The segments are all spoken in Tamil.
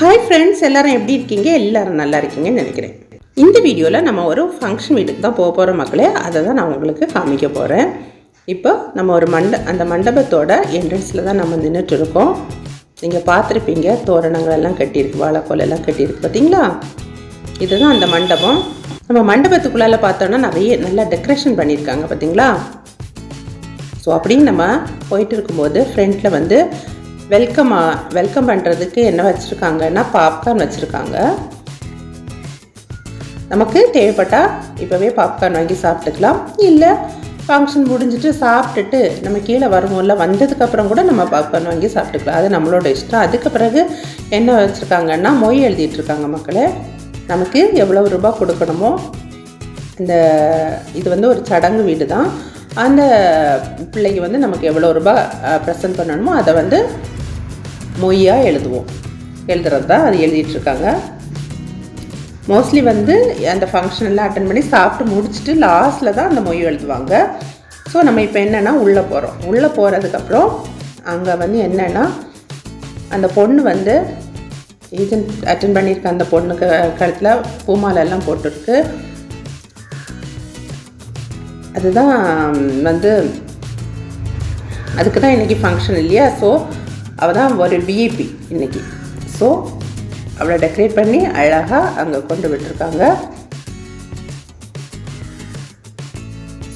ஹாய் ஃப்ரெண்ட்ஸ் எல்லாரும் எப்படி இருக்கீங்க? எல்லாரும் நல்லா இருக்கீங்கன்னு நினைக்கிறேன். இந்த வீடியோவில் நம்ம ஒரு ஃபங்க்ஷன் வீட்டுக்கு தான் போக போகிற மக்களே. அதை தான் நான் உங்களுக்கு காமிக்க போகிறேன் இப்போ நம்ம ஒரு மண்ட அந்த மண்டபத்தோட என்ட்ரன்ஸில் தான் நம்ம நின்றுட்டு இருக்கோம். நீங்கள் பார்த்துருப்பீங்க தோரணங்கள் எல்லாம் கட்டியிருக்கு வாழைக்கோல் எல்லாம் கட்டியிருக்கு பார்த்தீங்களா? இதுதான் அந்த மண்டபம். நம்ம மண்டபத்துக்குள்ளால பார்த்தோன்னா நிறைய நல்லா டெக்கரேஷன் பண்ணியிருக்காங்க பார்த்தீங்களா? ஸோ அப்படின்னு நம்ம போயிட்டு இருக்கும்போது ஃப்ரண்ட்டில் வந்து வெல்கம் வெல்கம் பண்ணுறதுக்கு என்ன வச்சுருக்காங்கன்னா பாப்கார்ன் வச்சுருக்காங்க? நமக்கு தேவைப்பட்டால் இப்போவே பாப்கார்ன் வாங்கி சாப்பிட்டுக்கலாம். இல்லை ஃபங்க்ஷன் முடிஞ்சிட்டு சாப்பிட்டுட்டு நம்ம கீழே வருவோம்ல வந்ததுக்கப்புறம் கூட நம்ம பாப்கார்ன் வாங்கி சாப்பிட்டுக்கலாம். அது நம்மளோட இஷ்டம். அதுக்கு பிறகு என்ன வச்சுருக்காங்கன்னா மொய் எழுதிட்டுருக்காங்க மக்களை மக்களே. நமக்கு எவ்வளோ ரூபாய் கொடுக்கணுமோ இந்த இது வந்து ஒரு சடங்கு வீடு தான் அந்த பிள்ளைக்கு வந்து நமக்கு எவ்வளோ ரூபாய் ப்ரெசென்ட் பண்ணணுமோ அதை வந்து மொய்யாக எழுதுவோம். எழுதுறது தான் அது எழுதிட்டுருக்காங்க. மோஸ்ட்லி வந்து அந்த ஃபங்க்ஷன் எல்லாம் அட்டன் பண்ணி சாப்பிட்டு முடிச்சுட்டு லாஸ்ட்டில் தான் அந்த மொய் எழுதுவாங்க. ஸோ நம்ம இப்போ என்னென்னா உள்ளே போகிறோம் உள்ளே போகிறதுக்கப்புறம் அங்கே வந்து என்னென்னா அந்த பொண்ணு வந்து ஏஜென்ட் அட்டன் பண்ணியிருக்க அந்த பொண்ணுக்கு கழுத்தில் பூமாலெல்லாம் போட்டிருக்கு. அதுதான் வந்து அதுக்கு தான் இன்றைக்கி ஃபங்க்ஷன் இல்லையா? ஸோ அவள் தான் ஒரு விஐபி இன்றைக்கி ஸோ அவளை டெக்கரேட் பண்ணி அழகாக அங்கே கொண்டு விட்டுருக்காங்க.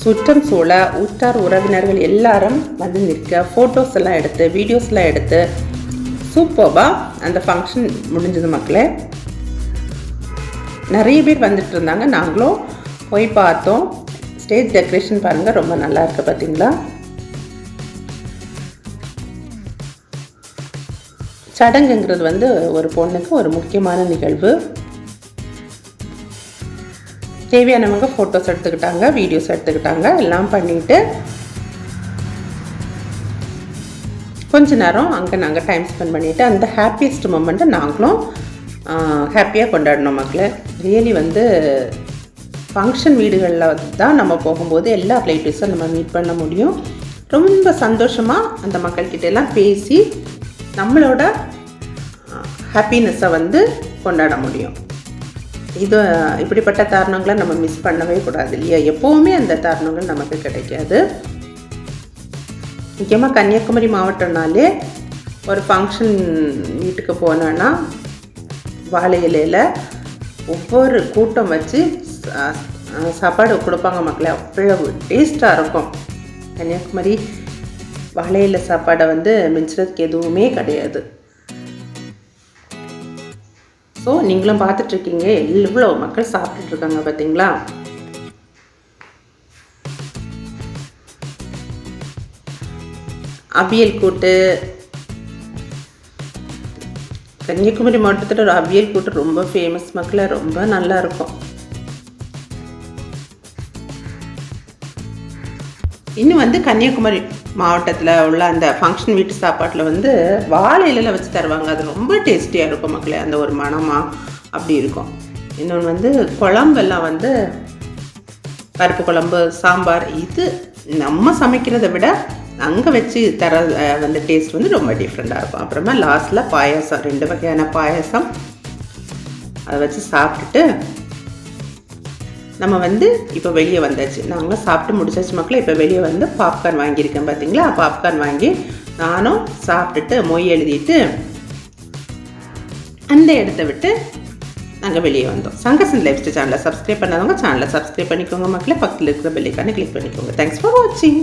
சுற்றம் சூழ உற்றார் உறவினர்கள் எல்லாரும் வந்து நிற்க ஃபோட்டோஸ் எல்லாம் எடுத்து வீடியோஸ்லாம் எடுத்து சூப்பர்பாக அந்த ஃபங்க்ஷன் முடிஞ்சது மக்களே. நிறைய பேர் வந்துட்டு இருந்தாங்க. நாங்களும் போய் பார்த்தோம். ஸ்டேஜ் டெக்கரேஷன் பாருங்கள் ரொம்ப நல்லா இருக்குது பார்த்தீங்களா சடங்குங்கிறது வந்து ஒரு பொண்ணுக்கு ஒரு முக்கியமான நிகழ்வு. தேவையானவங்க ஃபோட்டோஸ் எடுத்துக்கிட்டாங்க வீடியோஸ் எடுத்துக்கிட்டாங்க எல்லாம் பண்ணிவிட்டு கொஞ்ச நேரம் அங்கே நாங்கள் டைம் ஸ்பெண்ட் பண்ணிவிட்டு அந்த ஹாப்பியஸ்ட் மூமெண்ட்டை நாங்களும் ஹாப்பியாக கொண்டாடினோம் மக்களை. ரியலி வந்து ஃபங்க்ஷன் வீடுகளில் தான் நம்ம போகும்போது எல்லா ரிலேட்டிவ்ஸும் நம்ம மீட் பண்ண முடியும். ரொம்ப சந்தோஷமாக அந்த மக்கள்கிட்ட எல்லாம் பேசி நம்மளோட ஹாப்பினஸ்ஸை வந்து கொண்டாட முடியும். இது இப்படிப்பட்ட தருணங்களை நம்ம மிஸ் பண்ணவே கூடாது இல்லையா? எப்போவுமே அந்த தருணங்கள் நமக்கு கிடைக்காது. முக்கியமாக கன்னியாகுமரி மாவட்டம்னாலே ஒரு ஃபங்க்ஷன் வீட்டுக்கு போனோன்னா வாழை இலையில் ஒவ்வொரு கூட்டம் வச்சு சாப்பாடு கொடுப்பாங்க மக்களை. அவ்வளவு டேஸ்ட்டாக இருக்கும். கன்னியாகுமரி வாழையில சாப்பாடை வந்து மிஞ்சுறதுக்கு எதுவுமே கிடையாது. ஸோ நீங்களும் பார்த்துட்ருக்கீங்க எவ்வளோ மக்கள் சாப்பிட்டுட்ருக்காங்க பார்த்தீங்களா? அவியல் கூட்டு. கன்னியாகுமரி மாவட்டத்தில் ஒரு அவியல் கூட்டு ரொம்ப ஃபேமஸ் மக்களை ரொம்ப நல்லா இருக்கும். இன்னும் வந்து கன்னியாகுமரி மாவட்டத்தில் உள்ள அந்த ஃபங்க்ஷன் வீட்டு சாப்பாட்டில் வந்து வாழை இலையில் வச்சு தருவாங்க. அது ரொம்ப டேஸ்டியாக இருக்கும் மக்களே. அந்த ஒரு மனமாக அப்படி இருக்கும். இன்னொன்று வந்து குழம்பெல்லாம் வந்து பருப்பு குழம்பு சாம்பார் இது நம்ம சமைக்கிறத விட அங்கே வச்சு தர வந்து டேஸ்ட் வந்து ரொம்ப டிஃப்ரெண்ட்டாக இருக்கும். அப்புறமா லாஸ்ட்டில் பாயாசம் ரெண்டு வகையான பாயாசம். அதை வச்சு சாப்பிட்டுட்டு நம்ம வந்து இப்போ வெளியே வந்தாச்சு. நாங்களும் சாப்பிட்டு முடிச்சாச்சு மக்களை இப்போ வெளியே வந்து பாப்கார்ன் வாங்கியிருக்கேன் பார்த்தீங்களா பாப்கார்ன் வாங்கி நானும் சாப்பிட்டுட்டு மொய் எழுதிட்டு அந்த இடத்த விட்டு நாங்கள் வெளியே வந்தோம். சங்கசன் லைஃப் ஸ்டைல் சேனலை சப்ஸ்கிரைப் பண்ணாதவங்க சேனலை சப்ஸ்கிரைப் பண்ணிக்கோங்க மக்களே. பக்கத்தில் இருக்கிற பெல்லைக்கான கிளிக் பண்ணிக்கோங்க. தேங்க்ஸ் ஃபார் வாட்சிங்